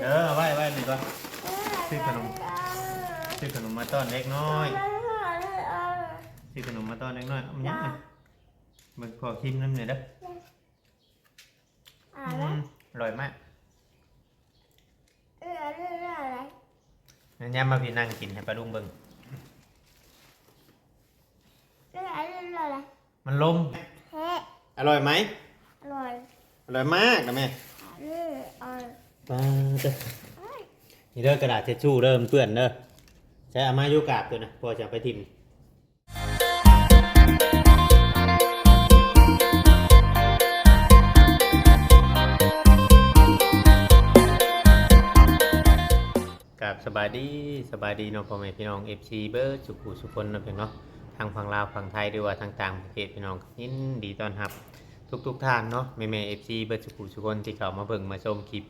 เด้อเอาไว้ไว้นี่ก่อนซื้อขนมซื้อขนมมาต้อนเล็กน้อยซื้อขนมมาต้อนเล็กน้อยเอามันยังไงมึงขอชิมน้ำหน่อยเด้ออ่าอืแล้วมอร่อยมากเออเรื่องอะไรงั้นย่ามาพี่นั่งกินให้ปลาลุงเบิ่งเรื่องอะไรเรื่องอะไรมันลมเฮ้อร่อยไหมอร่อยอร่อยมากนะแม่เรื่องอร่อย ปาเด้อนี่เด้อกระดาษเช็ดชู่เริ่มเปื้อนเด้อใช้อามายุกาบตัวนะพอจะไปทิมกับสบายดีสบายดีเนาะพ่อแม่พี่น้อง FC เบอร์สุขุสุคนนะเพียงเนาะทางฝั่งลาวฝั่งไทยหรือว่าทางต่างประเทศพี่น้องยินดีต้อนรับ ทุกทุกๆท่านเนาะแม่แม่ FC เบอร์สุขุสุคนที่เข้ามาเบิ่งมาชมคลิป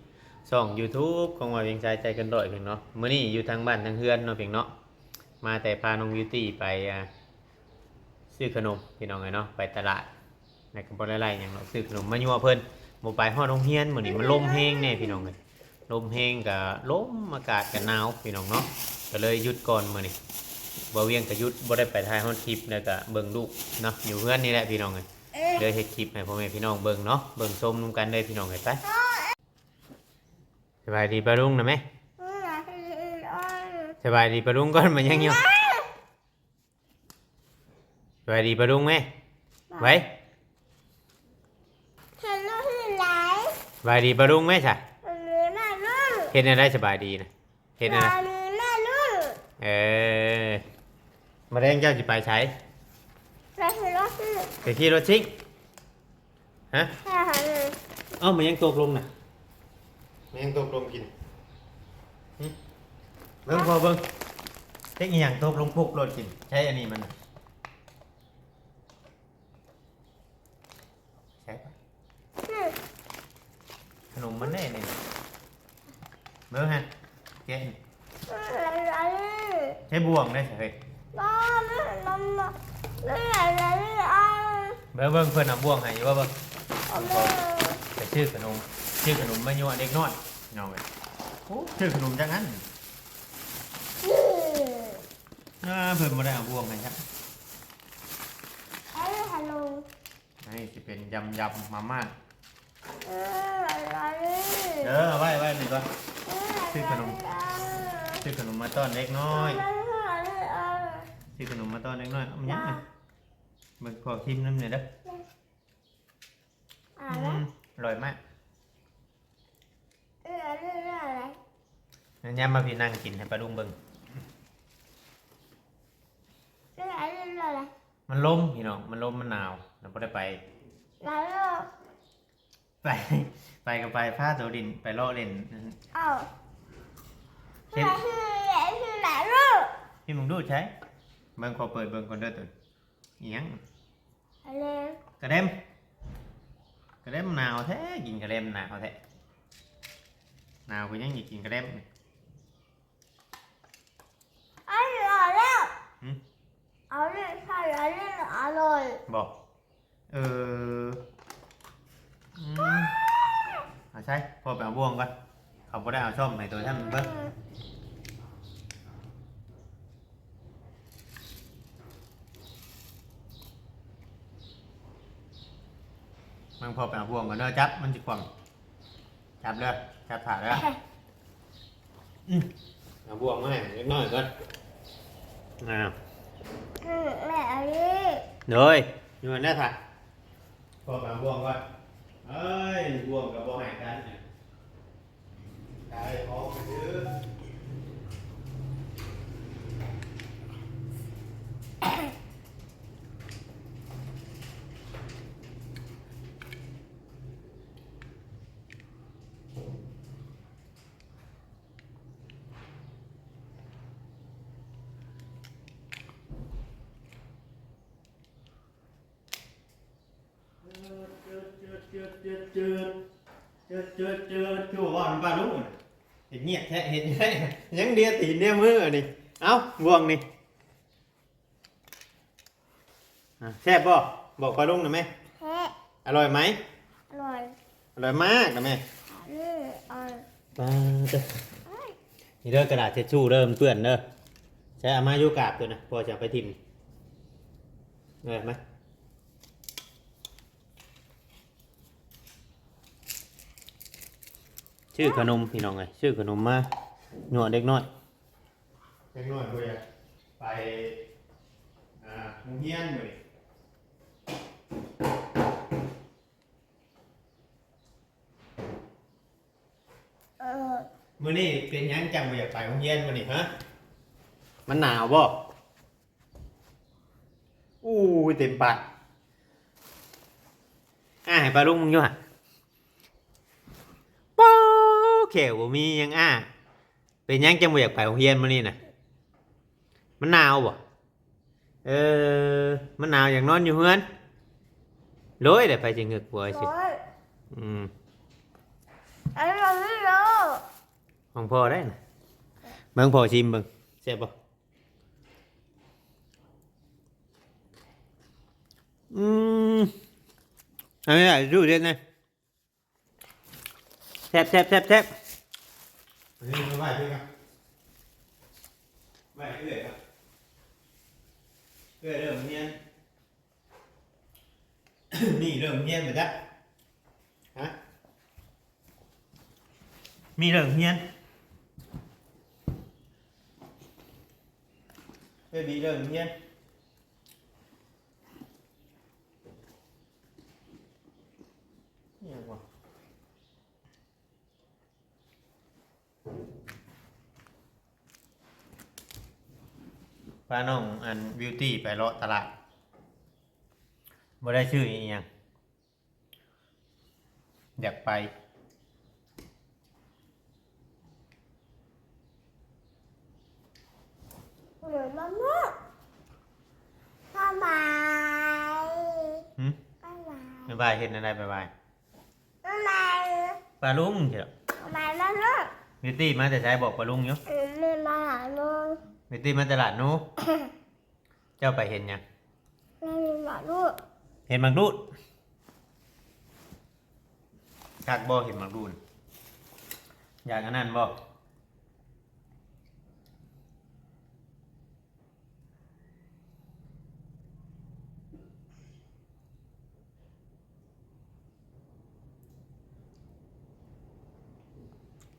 ช่อง YouTube ของว่าเพียงใจใจกันด้อยเพียงเนาะมื้อนี้อยู่ทางบ้านทางเฮือนเนาะเพียงเนาะมาแต่พาน้องบิวตี้ไปอ่าซื้อขนมพี่น้องไงเนาะไปตลาดในกระเป๋าไล่ๆอย่างเนาะซื้อขนมมายั่วเพิ่นบ่ไปฮอดโรงเรียนมื้อนี้มันลมแห้งแน่พี่น้องเอ้ยลมแห้งกับลมอากาศกับหนาวพี่น้องเนาะก็เลยหยุดก่อนมื้อนี้บ่เวียงก็หยุดบ่ได้ไปถ่ายฮอดคลิปแล้วก็เบิ่งลูกเนาะอยู่เพื่อนนี่แหละพี่น้องเอ้ยเลยเฮ็ดคลิปให้พ่อแม่พี่น้องเบิ่งเนาะเบิ่งชมนำกันเลยพี่น้องเอ้ยไป บายดีปะลุงนะแม่เรื่องอะไรเรื่องอะไรสบายดีปะลุงก่อนมันยังอยู่สบายดีปะลุงแม่ไว้เห็นรู้ที่ไหนสบายดีปะลุงแม่จ้ะมันมีแม่ลูกเฮ็ดอะไรสบายดีนะเฮ็ดอะไรมันมีแม่ลูกเออมาแรงเจ้าสิไปใช้เราเห็นรู้ที่ไปขี่รถชิงฮะแค่หันเลยเอ้ามันยังตกลงน่ะ มันยังตกลงกินหึเบิ้งพอเบิ้งเทคนิคอย่างตกลงพุกรถกิน ใช้อันนี้มันน่ะใช่ปะอืมขนมมันแน่เนี่ยเบิ้งฮะแกะนี่อะไรอะไรใช้บ่วงได้เฮ้ยบ้าไม่เห็นนมนะเรื่องอะไรเรื่องอะไรเบิ้งเบิ้งเพื่อนเอาบ่วงให้อยู่ว่าเบิ้งเอาไปไปชื่อขนมชื่อขนมมายั่วเด็กน้อย น้องเอ้ยโอ้ชื่อขนมจังงั้นนี่อ่าเพิ่นบ่ได้เอาบ่วงให้ครับไอ้ฮัลโหลนี่สิเป็นยำยำมาม่าเอออะไรเด้อเอาไว้ไว้นี่ก่อนเออชื่อขนมซื้อขนมมาต้อนเล็กน้อยเรื่องอะไรเออซื้อขนมมาต้อนเล็กน้อยเอามันยังไงมึงขอชิมน้ำหน่อยเด้ออ่าอืแล้วมอร่อยมาก เออเรื่องอะไร งั้นย่ามาพี่นั่งกินให้ปลาลุงเบิ่งเรื่องอะไรเรื่องอะไรมันลมพี่น้องมันลมมันหนาวเราบ่ได้ไป แล้วเรื่องไป ไปก็ไปพาตัวดินไปเลาะเล่นเอ้าเห็นเรื่องอะไรเรื่องอะไรเรื่องพี่มึงดูใช้เบิ่งขอเปิดเบิ่งก่อนเด้อตัวอีหยังอะไรกระเด็มกระเด็มหนาวแท้กินกระเด็มหนาวแท้หนาวก็ยังอยากกินกระเด็ม ไอ้เรื่องอะไร หืม เอาเรื่องใช่เรื่องอร่อยบอก เอออืมเอาใช่พอไปเอาบ่วงก่อนเขาบ่ได้เอาช่อมในตัวท่านเบิ้งมันพอไปเอาบ่วงก่อนเด้อจับมันจะกว่างจับเลยจับผ่าเลยอืมเอาบ่วงมาให้เล็กน้อยก่อน nào mẹ đi. Rồi nhưng mà nét thật còn cả buồn coi ơi buồn cả bộ hàng cắn này đại hổ chứ. จืดจืดจืดจืดจืดจืดจู่ว่ามันปลาลูกเห็นเงียบแท้เห็นแท้ยังเดียตีนเดียมือนี่เอ้าบ่วงนี่แซ่บบ่บอกปลาลุงหน่อยไหมเฮ้อร่อยไหมอร่อยอร่อยมากนะแม่เรื่องอร่อยมาเด้อนี่เด้อกระดาษเช็ดชู่เริ่มเปื้อนเด้อใช้อามายุกาบตัวนะพอจะไปทิมเออไหม ชื่อขนมพี่น้องไงชื่อขนมมาหนวดเด็กน้อยเด็กน้อยเพื่อไปอ่าโรงเรียนเลยเออมื่อนี้เป็นหยังจังบ่อยากไปโรงเรียนมื่อนี้ฮะมันหนาวบ่อู้ยเต็มปากอ่าให้ปลาลุงมึงอยู่ฮะป๊อ เขียวบ่มีหยังอ่าเป็นหยังจังบ่อยากไปโรงเรียนมื่อนี้น่ะมันหนาวบ่เออ มันหนาวอย่างนอนอยู่เฮือนโลยเดี๋ยวไปจะเงึกบัวสิร้อยอืมอันนี้เราไม่รู้ของพ่อได้นะเบิ่งพ่อชิมเบิ่งแซ่บบ่อืมอันนี้ดูเด็ดนะแซ่บแซ่บแซ่บแซ่บ อันนี้มาไหว้พี่ครับไหว้เอื้อยครับเอื้อยเริ่มเนียน นี่เริ่มเนียนเหมือนกันฮะมีเริ่มเนียน เบบีเริ่มเงียนเงียบว่ะ พาน้องอันบิวตี้ไปเลาะตลาดบ่ได้ชื่ออีหยังอยากไปเหมือนมะม่วงทำไมหึทำไมบ๊ายบายเห็นอะไรบ๊ายบายทำไมปลาลุงเถอะทำไมมะม่วงบิวตี้มาแต่ใช้บอกปลาลุงอยู่ อืมมีมาหาลุง บิวตี้มาตลาดหนู้ เจ้าไปเห็นยังไม่มีหมาลูกเห็นมังรูดชักบ่เห็นมังรูดอยากอันนั้นบ่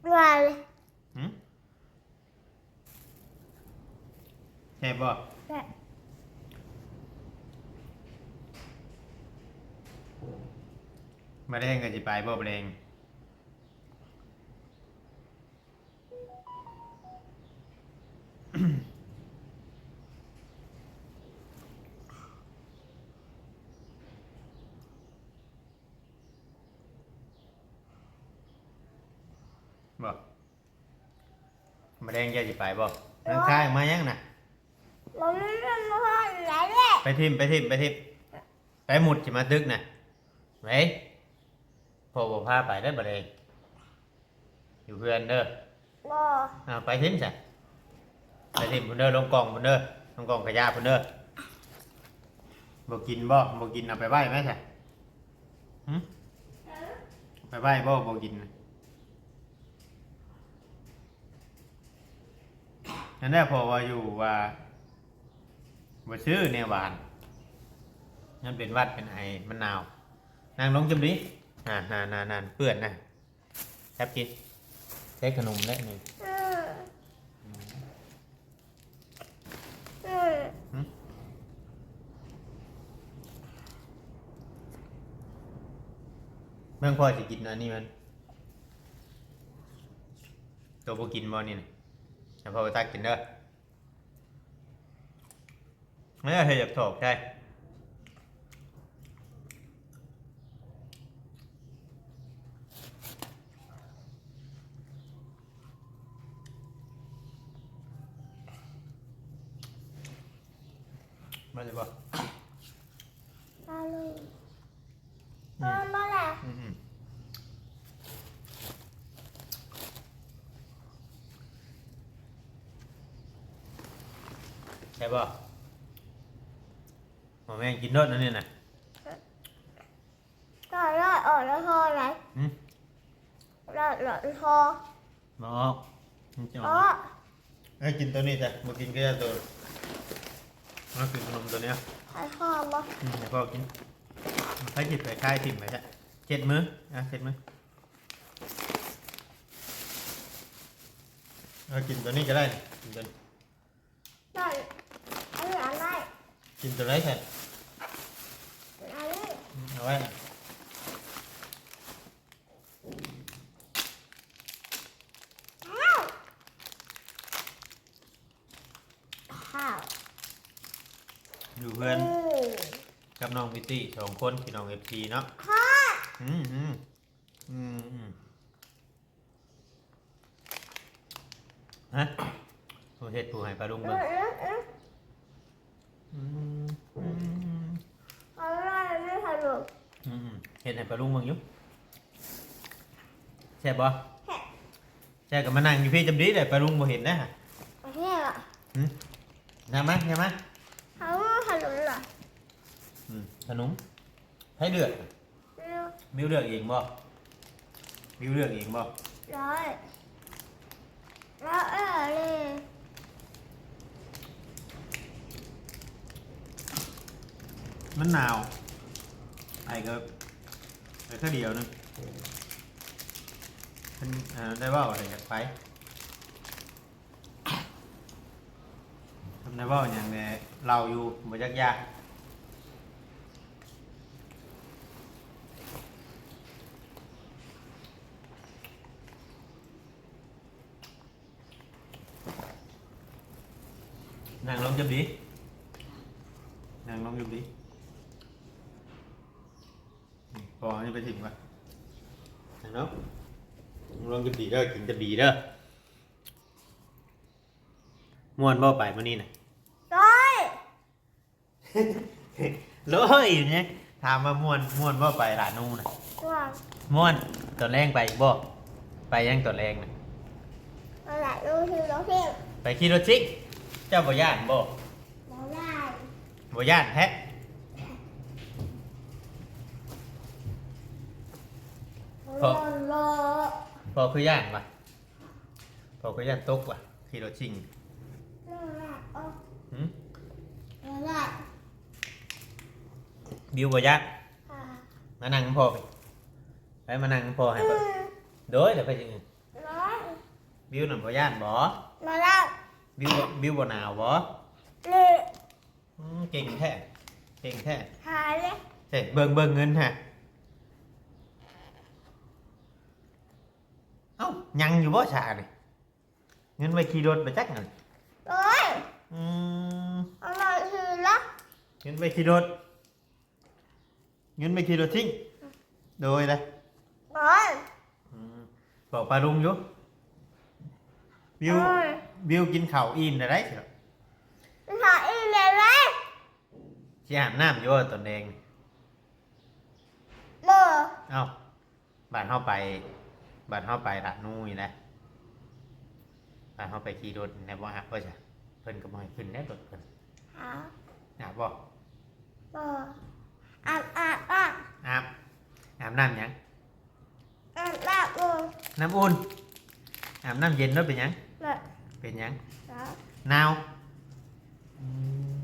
ด้วย หึใช่บ่แต่มาเล่นกันจะไปบ่เปลงบ่มาเล่นแกจะไปบ่นั่งข้างมายังน่ะ มันไม่เป็นมะม่วง ไหนแหละไปทิมไปทิมไปทิมไปหมุดจะมาตึกน่ะไหนพอบอกพาไปได้บ่เลยอยู่เพื่อนเด้อบ่อ่าไปทิมใช่ไปทิมพุ่นเด้อลงกล่องพุ่นเด้อลงกล่องขยะพุ่นเด้อบ่กินบ่บ่กินเอาไปไหว้ไหมใช่หึไปไหว้บ่บ่กินน่ะนั่นแหละพอว่าอยู่ว่า บ่ซื้อเนี่ยหวานนั่นเป็นวัดเป็นไอมันาว นางลงจำดินานนานนานานเปื่อนนะแซ่บกินใช้ขนมได้หนึ่งเมื่อพ่อจะกินอันนี้มัน ตัวพวกินบ่นี่นะแต่พ่อไปตักกินเด้อ ไม่ได้เธออยากถกใช่มาเลยบ่มาเลยมามาแหละอืมอืมใช่ป่ะหมอแม่งกินรสนั่นนี่นะก็รอดออกแล้วพอไหนอืมรอดรอดพอมาออกมันจะออ๋ออกให้กินตัวนี้จ้ะมากินแค่ตัวมากินขนมตัวเนี้ยไอ้พ่อบอกอืมเดี๋ยวพ่อกินให้จิบไปค่ายถิ่มไปจ้ะเจ็ดมื้ออะเจ็ดมื้อเอากินตัวนี้ก็ได้นี่กินตัวนี้ได้อันนี้อันไหนกินตัวไหนแทนอันนี้ เอาไว้อ้าวข้าวอยู่เพื่อนอืมกับน้องมิตตี้สองคนพี่น้องเอฟซีเนาะพ่ออืมอืมอืมอืมฮะผู้เฮ็ดผู้ให้ปลาลุง อื เบิ่ง มอืมอืม อืมอืม เอาอะไรไม่ทำหรอก อืมเฮ็ดให้ปลาลุงเบิ่งอยู่ แซ่บบ่แซ่บกับมานั่งอยู่พี่จำดีเลยปลาลุงบ่เห็นนะฮะอันนี้อะน้ำมั้ยน้ำมั้ยเขาไม่ทำหรอกเหรออืมขนมให้เลือกเร็วมิวเลือกเองบ่มิวเลือกเองบ่ร้อยแล้วเออเลยมันหนาวไอ้ก็ไปแค่เดียวนึง มันอ่อได้ว่าอะไรอยากไปทำได้ว่าอย่างเนี้เราอยู่บ่ยากยากนั่งลงจับดีนั่งลงจับดีอืมพออันนี้ไปถึงก่อนนั่งลงนั่งลงจับดี เด้อกินจับดีเด้อม่วนบ่ไปมื้อนี้น่ะร้อยเลยเนี่ยถามว่าม่วนม่วนบ่ไปร้านนู้นน่ะว่างม่วนตอนแรงไปอีกบ่ไปยังตอนแรงน่ะอะไรดูทีเราเพียงไปขี่รถซิกเจ้าบ่ย่านบ่มองได้บ่ย่านแท้ รอรอ พอคือย่านวะพอคือย่านตกว่ะขี่รถชิงรอละอ๋อหืมรอละบิวบ่ย่านอ่ามานั่งกับพ่อไปไปมานั่งกับพ่อให้อืเบิ่งมโดยเดี๋ยวไปจังร้อยบิวนั่นบ่ย่านบ่รอละบิวบ่บิวบ่หนาวบ่เลยอืมเก่งแท้เก่งแท้หายเลยเฮ้ยเบิ่งเบิ่งเงินฮะ เอ้ายังอยู่บ่ชานี่เงินไว้ขี่รถไปจักนั่นร้อยอืมอะไรคือละเงินไว้ขี่รถเงินไว้ขี่รถทิ้งโดยเลยร้อยอืมบอกปลาลุงอยู่บิวร้อยบิวกินข้าวอิ่มได้ไรสิครับหาอีเมลไหมสิอาบน้ำอยู่ว่าตอนแดงเบอร์เอ้าบ้านเฮาไป บ้านเฮาไปละนู่นนะบ้านเฮาไปขี่รถนะบ่อาบบ่จ้ะเพิ่นก็บ่ให้ขึ้นได้รถเพิ่นหาอาบบ่เบอร์อ่านอ่านอ่านอาบอาบน้ำหยังอ่านอ่านเบอร์น้ำอุ่นอาบน้ำเย็นแล้วเป็นหยังแบบเป็นหยังนะหนาวอืม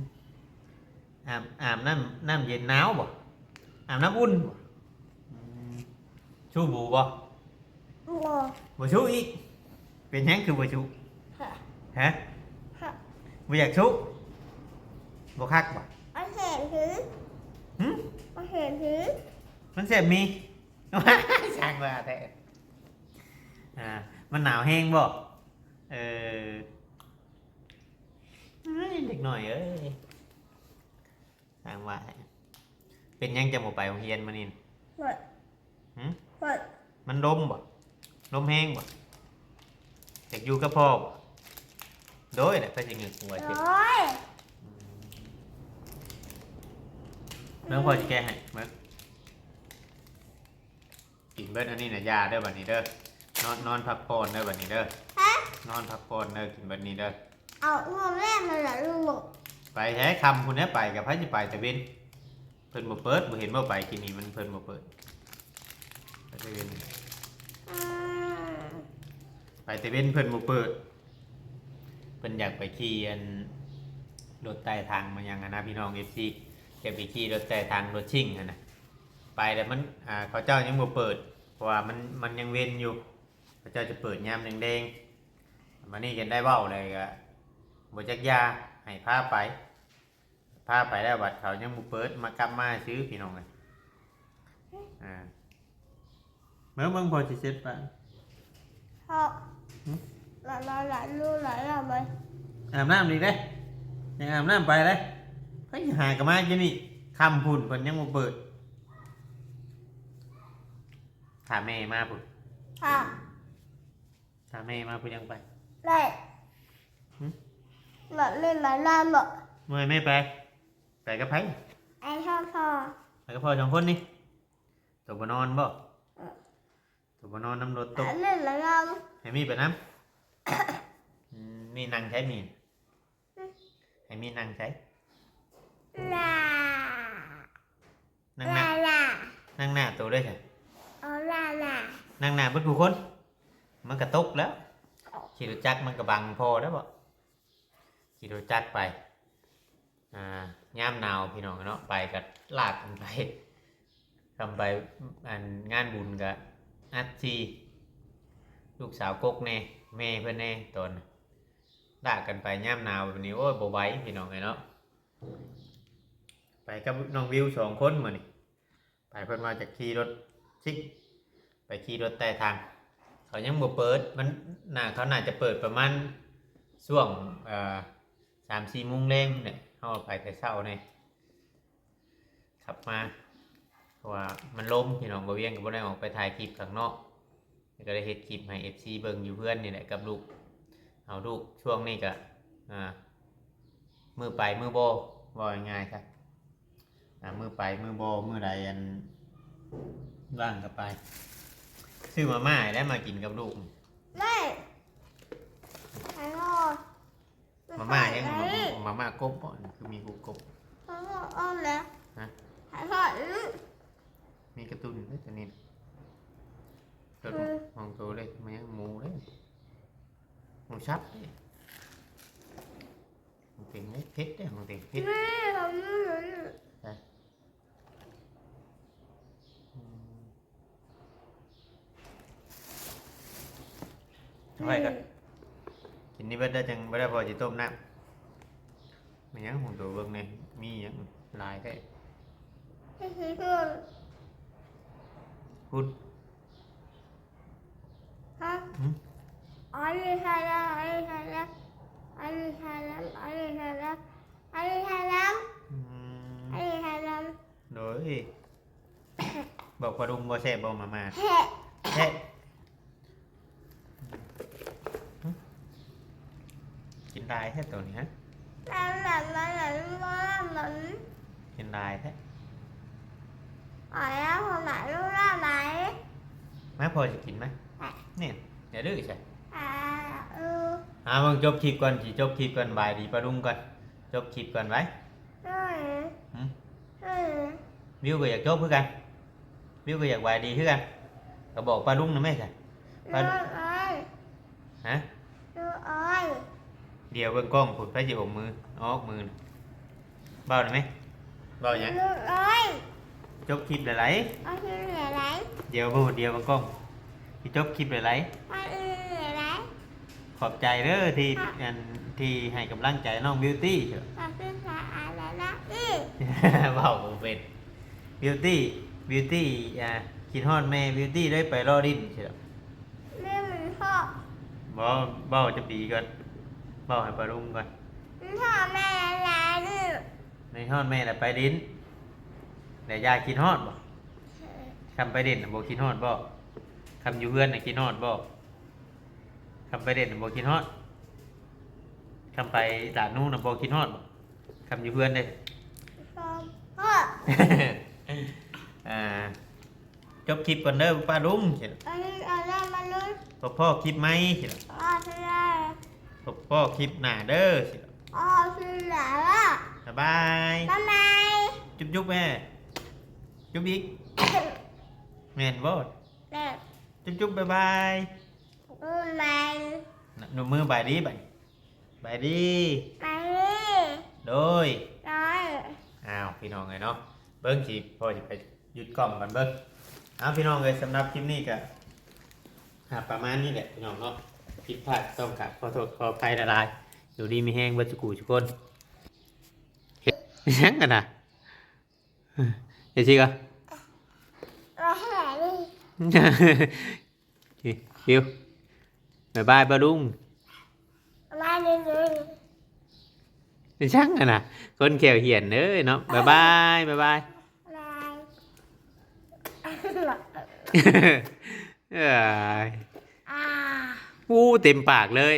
อาบอาบน้ำน้ำเย็นหนาวบ่อาบน้ำอุ่นบ่อืมชูบูบ่เบอร์บ่ชูอีก เป็นหยังคือบ่ชูฮะฮะฮะบ่อยากชูบ่คักบ่มาเห็นถือหึมาเห็นถือมันเสียบมี ช่างว่าแต่อ่า มันหนาวแห้งบ่เออเอ้ยเด็กหน่อยเอ้ยช่างว่าเป็นหยังจะบ่ไปโรงเรียนมื้อนี้น่ะเปิดหึเปิดมันลมบ่ ลมแห้งบ่อยากอยู่กับพ่อบ่โดยแหละก็สิเงึกหัวเจ็บร้อยเมื่อพ่อจะแก้ให้เมื่อกินเบิดอันนี้น่ะยาเด้อบัดนี้เด้อนอนนอนพักผ่อนเด้อบัดนี้เด้อฮะนอนพักผ่อนเด้อกินเบิดนี้เด้อเอาเงินแม่มาเหรอลูกไปแท้คำคุณเนี้ยไปกับพระจะไปแต่เว้นเพิ่นบ่เปิดบ่เห็นบ่ไปกินนี่มันเพิ่นบ่เปิดไปแต่เว้นอืม ไปแต่เว้นเพิ่นบ่เปิดเพิ่นอยากไปขี่อันรถใต้ทางมายังอะนะพี่น้อง FC แกไปขี่รถใต้ทางรถชิ่งอะนะไปแต่มันอ่าเขาเจ้ายังบ่เปิด เพราะว่ามันมันยังเว้นอยู่ เขาเจ้าจะเปิดยามแดงๆมานี่กันได้เว้าเลยก็บ่จักยาให้พาไปพาไปแล้วบัดเขายังบ่เปิดมากลับมาซื้อพี่น้องเลยอ่าเมื่อเบิ่งพอสิเสร็จปะพ่อ หลานหลานหลานลูกหลานหลานไหมอาบน้ำดีเด้ยังอาบน้ำไปเลยเฮ้ยหากนมาจะนี่คำพุ่นเพิ่นยังบ่เปิดถามแม่มาพุ่นค่ะถามแม่มาพุ่นยังไปได้หึหลานเล่นหลานหลานบอกเมื่อยไม่ไปไปกับไผไอ้ชอบพ่อไปกับพ่อสองคนนี่ตัวบนอนบ่ บนอนน้ำรถหตกลานเล่นหลานหลานให้มีไปน้ำอืมมีนั่งใช้มีให้มีนั่งใช้ลานั่งหน้าลาลานั่งหน้าตัวได้ใช่เอาลาลานั่งหน้าเบิดผู้คน มันกระตกแล้วขี่รถจักรมันกระบังพอแล้วบ่ขี่รถจักรไปอ่าย่ามหนาวพี่น้องเนาะไปกับลากกันไปทำไปอันงานบุญกับ อัดจีลูกสาวกกแน่แม่เพื่อนแน่ตอนลากันไปย่ามหนาวแบบนี้โอ้ยบ่ไหวพี่น้องไงเนาะไปกับน้องวิวสองคนมานี่ไปเพื่อนมาจากขี่รถซิก ไปขี่รถใต้ทาง เขายังบ่เปิดมันน่าเขาน่าจะเปิดประมาณช่วงสามสี่โมงแรงเนี่ยเขาไปแต่เช้าเนี่ยขับมา ราะว่ามันล้มพี่น้องบ่เวียงก็บ่ได้ออกไปถ่ายคลิปข้างนอกก็ได้เฮ็ดคลิปให้ FC เบิ่งอยู่เพื่อนนี่แหละกับลูกเอาลูกช่วงนี้ก็อ่ามือไปมือโบว่าง่ายๆครับอ่ามือไปมือโบมือใดอันว่างก็ไป ซื้อมาม่าให้ได้มากินกับลูก ไม่ไอ้พ่อมาม่ายังไมาม่ากบบ่อนคือมีกูกบอ้พ่ออ้อมแล้วฮะ ไอ้พ่ออื้อ มีกระตุ้นด้วยตัวนี้รถอืมมองตัวเลยมันยังหมูเลยหมูชับเลยของเต็งเลยเพชรเลยของเต็งเพชรแม่ทำนู่นนี่อืมเอาไว้ก่อนกินนี่เบิดได้จังบ่ได้พอจิต้มน้ำมันยังของตัวเบิ่งเนี่ยมีหยังหลายแท้ ให้ซื้อเพื่อน พูดฮะหืมอันนี้ใครแล้วอันนี้ใครแล้วอันนี้ใครแล้วอันนี้ใครแล้วอันนี้ใครแล้วอืมอันนี้ใครแล้วโดยบอกปลาดุงบ่แซ่บบ่มามาเฮ้แท้กินได้แท้ตัวนี้ฮะนั่นนั่นนั่นนั่นนั่นนั่นกินได้แท้ อ๋อแล้วคนไหนรู้ว่าไหนมาพอจะกินไหมเนี่ยอย่าดื้อใช่อ่าเอออ่าเบิ่งจบคลิปก่อนสิจบคลิปก่อนบายดีปลาดุงก่อนจบคลิปก่อนไว้ใช่หืมใช่วิวก็อยากจบคือกันวิวก็อยากบายดีคือกันก็บอกปลาดุงนะแม่ใช่รู้อ้อยฮะรู้อ้อยเดี๋ยวเบิ่งกล้องผุดไปสิอมมือออกมือน่ะเบาได้ไหมเบาหยังรู้อ้อย จบคลิปหลายอ้อยคืออะไรๆเดี๋ยวพูดเดี๋ยวบางกล้องที่จบคลิปหลายอ้อยคืออะไรๆขอบใจเด้อที่อันที่ให้กำลังใจน้องบิวตี้เถอะมันเป็นภาษาอะไรนะอือเบาบ่เป็นบิวตี้บิวตี้อ่าคิดฮอดแม่บิวตี้ได้ไปรอดินเถอะเรื่องมันพ่อบ่เบาจะปีก่อนเบาให้ปลารุงก่อนมันพ่อแม่อะไรนี่ในฮอดแม่น่ะไปดิน แต่ยายคิดฮอดบ่คำไปเด่นน่ะบ่คิดฮอดบ่คำอยู่เฮือนน่ะคิดฮอดบ่คำไปเด่นน่ะบ่คิดฮอดคำไปด่านนู้นน่ะบ่คิดฮอดบ่คำอยู่เฮือนเด้พ่อพ่ออ่าจบคลิปก่อนเด้อป้าลุงเห็นอันนี้อะไรมาลุ้นพ่อพ่อคลิปไหมเห็นอ้อคืออะไรพ่อพ่อคลิปหน้าเด้อเห็นอ้อคืออะไรอะสบายทำไมจุ๊บจุ๊บแม่ จุ๊บอีกแม่นบ่เด็กจุ๊บจุ๊บบ๊ายบายรู้ไหมหนุ่มมือบายดีบายบายดีไปนี่โดยร้อยอ้าวพี่น้องเลยเนาะเบิ้งสิพ่อจะไปหยุดกล้องกันเบิ้งอ้าวพี่น้องเลยสำหรับคลิปนี้ก็หาประมาณนี้แหละพี่น้องเนาะผิดพลาดต้องกราบขอโทษขออภัยละลายอยู่ดีมีแห้งเบัจจุกูทุกคนเฮ็ดยังกันนะเฮ้ย ชิกะร้อยแห่นี่ฟิวบายบายบาลุงมาหนึ่งหนึ่งเป็นช่างอะนะคนเขียวเหียนเอ้ยเนาะบายบายบายบายลายเอ้ยอ่าอู้เต็มปากเลย